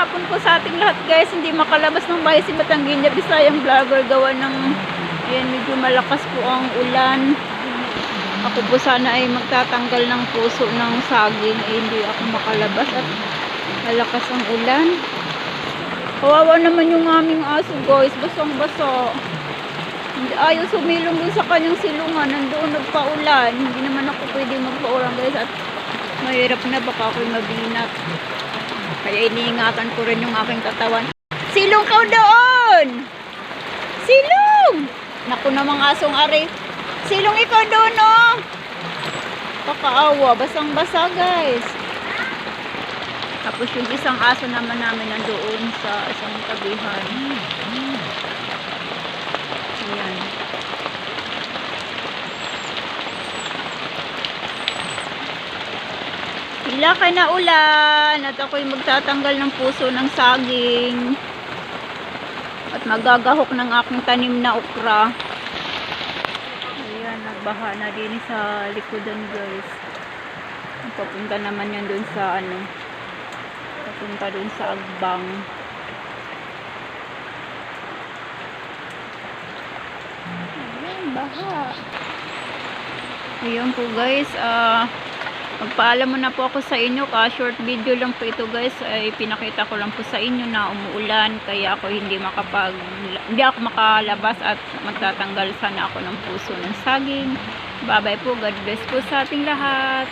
hapon po sa ating lahat guys. Hindi makalabas ng bahay si Batangginya Bisayang vlogger gawa ng ayan, medyo malakas po ang ulan. Ako po sana ay magtatanggal ng puso ng saging. Eh, hindi ako makalabas at malakas ang ulan. Kawawa naman yung aming aso guys. Basang baso. Ayaw sumilong dun sa kanyang silungan. Nandoon nagpaulan. Hindi naman ako pwede magpaulan guys. At mahirap na baka ako'y mabinat. Kaya iniingatan ko rin yung aking katawan. Silong ka doon! Silong! Naku namang asong ari. Silong ikaw doon, oh! Kakaawa. Basang-basa, guys. Tapos yung isang aso naman namin nandoon sa isang tabihan. Ayan. Ka na ulan at ako'y magtatanggal ng puso ng saging at magagahok ng aking tanim na okra. Ayan, nagbaha na din sa likodan guys. Papunta naman yan dun sa ano, papunta dun sa agbang. Ayan, baha. Ayan po guys, ah, magpaalam mo na po ako sa inyo, ka short video lang po ito guys, ay pinakita ko lang po sa inyo na umuulan, kaya ako hindi makapag, hindi ako makalabas at magtatanggal sana ako ng puso ng saging. Bye bye po, God bless po sa ating lahat.